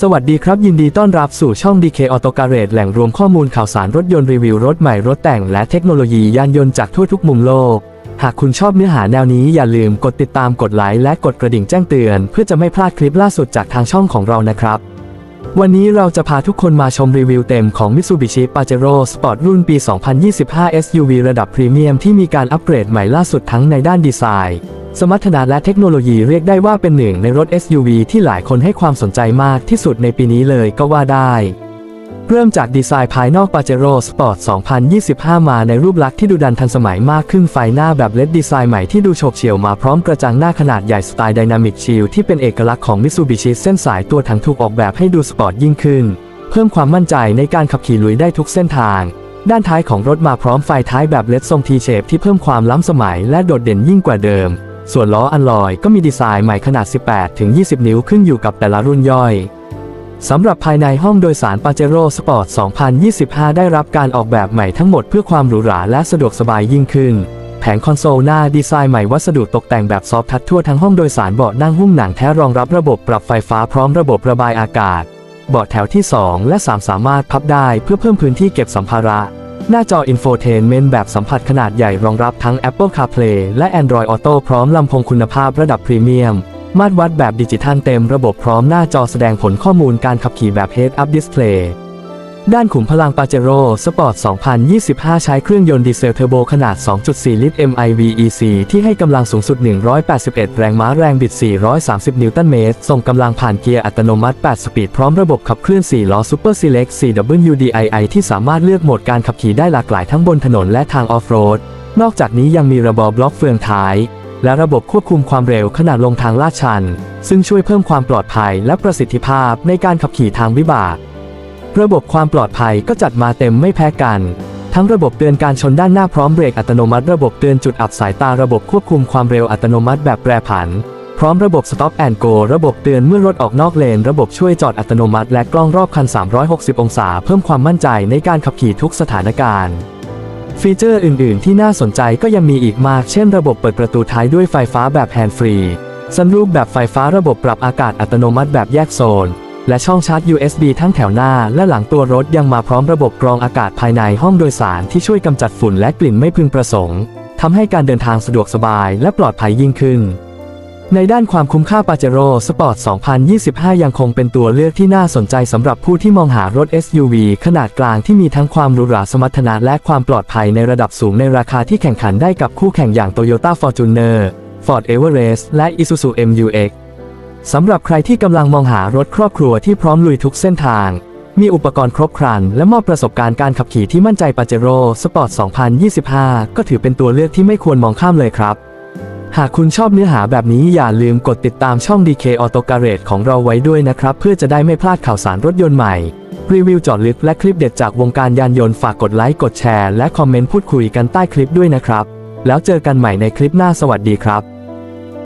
สวัสดีครับ ยินดีต้อนรับสู่ช่อง DK Auto Garage แหล่งรวมข้อมูลข่าวสารรถยนต์รีวิวรถใหม่รถแต่งและเทคโนโลยียานยนต์จากทั่วทุกมุมโลก หากคุณชอบเนื้อหาแนวนี้อย่าลืมกดติดตามกดไลค์และกดกระดิ่งแจ้งเตือน เพื่อจะไม่พลาดคลิปล่าสุดจากทางช่องของเรานะครับ วันนี้เราจะพาทุกคนมาชมรีวิวเต็มของ Mitsubishi Pajero Sport รุ่นปี 2025 SUV ระดับพรีเมียมที่มีการอัปเกรดใหม่ล่าสุดทั้งในด้านดีไซน์ สมรรถนะและเทคโนโลยีเรียกได้ว่าเป็นหนึ่งในรถ SUV ที่หลายคนให้ความสนใจมากที่สุดในปีนี้เลยก็ว่าได้ เริ่มจากดีไซน์ภายนอก Pajero Sport 2025 มาในรูปลักษณ์ที่ดูดันทันสมัยมากขึ้นไฟหน้าแบบเลดดีไซน์ใหม่ที่ดูโฉบเฉี่ยวมาพร้อมกระจังหน้าขนาดใหญ่สไตล์ Dynamic Shield ที่เป็นเอกลักษณ์ของ Mitsubishi เส้นสายตัวถังถูกออกแบบให้ดูสปอร์ตยิ่งขึ้น เพิ่มความมั่นใจในการขับขี่ลุยได้ทุกเส้นทางด้านท้ายของรถมาพร้อมไฟท้ายแบบเลดทรง T-shape ที่เพิ่มความล้ำสมัยและโดดเด่นยิ่งกว่าเดิม ส่วนล้ออัลลอยก็มีดีไซน์ใหม่ขนาด 18-20 นิ้วขึ้นอยู่กับแต่ละรุ่นย่อยสำหรับภายในห้องโดยสาร Pajero Sport 2025 ได้รับการออกแบบใหม่ทั้งหมดเพื่อความหรูหราและสะดวกสบายยิ่งขึ้น แผงคอนโซลหน้าดีไซน์ใหม่วัสดุตกแต่งแบบซอฟทัชทั่วทั้งห้องโดยสารเบาะนั่งหุ้มหนังแท้รองรับระบบปรับไฟฟ้าพร้อมระบบระบายอากาศ เบาะแถวที่ 2 และ 3 สามารถพับได้เพื่อเพิ่มพื้นที่เก็บสัมภาระ หน้าจอ Infotainment แบบสัมผัสขนาดใหญ่รองรับทั้ง Apple CarPlay และ Android Auto พร้อมลำโพงคุณภาพระดับพรีเมียม มาตรวัดแบบดิจิทัลเต็มระบบพร้อมหน้าจอแสดงผลข้อมูลการขับขี่แบบ Head Up Display ด้านขุมพลัง Pajero Sport 2025 ใช้เครื่องยนต์ดีเซลเทอร์โบขนาด 2.4 ลิตร MIVEC ที่ให้กำลังสูงสุด 181 แรงม้าแรงบิด 430 นิวตันเมตร ส่งกำลังผ่านเกียร์อัตโนมัติ 8 สปีด พร้อมระบบขับเคลื่อน 4 ล้อ Super Select 4WDII ที่สามารถเลือกโหมดการขับขี่ได้หลากหลายทั้งบนถนนและทางออฟโรด นอกจากนี้ยังมีระบบบล็อกเฟืองท้าย และระบบควบคุมความเร็วขณะลงทางลาดชัน ซึ่งช่วยเพิ่มความปลอดภัยและประสิทธิภาพในการขับขี่ทางวิบาก ระบบความปลอดภัยก็จัดมาเต็มไม่แพ้กัน ทั้งระบบเตือนการชนด้านหน้าพร้อมเบรกอัตโนมัติระบบเตือนจุดอับสายตาระบบควบคุมความเร็วอัตโนมัติแบบแปรผัน พร้อมระบบ Stop and Go ระบบเตือนเมื่อรถออกนอกเลน ระบบช่วยจอดอัตโนมัติ และกล้องรอบคัน 360 องศา เพิ่มความมั่นใจในการขับขี่ทุกสถานการณ์ฟีเจอร์อื่น ๆ ที่น่าสนใจก็ยังมีอีกมาก เช่นระบบเปิดประตูท้ายด้วยไฟฟ้าแบบแฮนด์ฟรีซันรูปแบบไฟฟ้าระบบปรับอากาศอัตโนมัติแบบแยกโซน และช่องชาร์จ USB ทั้งแถวหน้าและหลังตัวรถยังมาพร้อมระบบกรองอากาศภายในห้องโดยสารที่ช่วยกำจัดฝุ่นและกลิ่นไม่พึงประสงค์ทำให้การเดินทางสะดวกสบายและปลอดภัยยิ่งขึ้น ในด้านความคุ้มค่า Pajero Sport 2025 ยังคงเป็นตัวเลือกที่น่าสนใจสำหรับผู้ที่มองหารถ SUV ขนาดกลางที่มีทั้งความหรูหราสมรรถนะและความปลอดภัยในระดับสูงในราคาที่แข่งขันได้กับคู่แข่งอย่าง Toyota Fortuner Ford Everest และ Isuzu MU-X สำหรับใครที่กำลังมองหารถครอบครัวที่พร้อมลุยทุกเส้นทาง มีอุปกรณ์ครบครัน และมอบประสบการณ์การขับขี่ที่มั่นใจ Pajero Sport 2025 ก็ถือเป็นตัวเลือกที่ไม่ควรมองข้ามเลยครับ หากคุณชอบเนื้อหาแบบนี้อย่าลืมกดติดตามช่อง DK Auto Garage ของเราไว้ด้วยนะครับ เพื่อจะได้ไม่พลาดข่าวสารรถยนต์ใหม่ รีวิวจอดลึกและคลิปเด็ดจากวงการยานยนต์ฝากกดไลค์กดแชร์และคอมเมนต์พูดคุยกันใต้คลิปด้วยนะครับ แล้วเจอกันใหม่ในคลิปหน้าสวัสดีครับ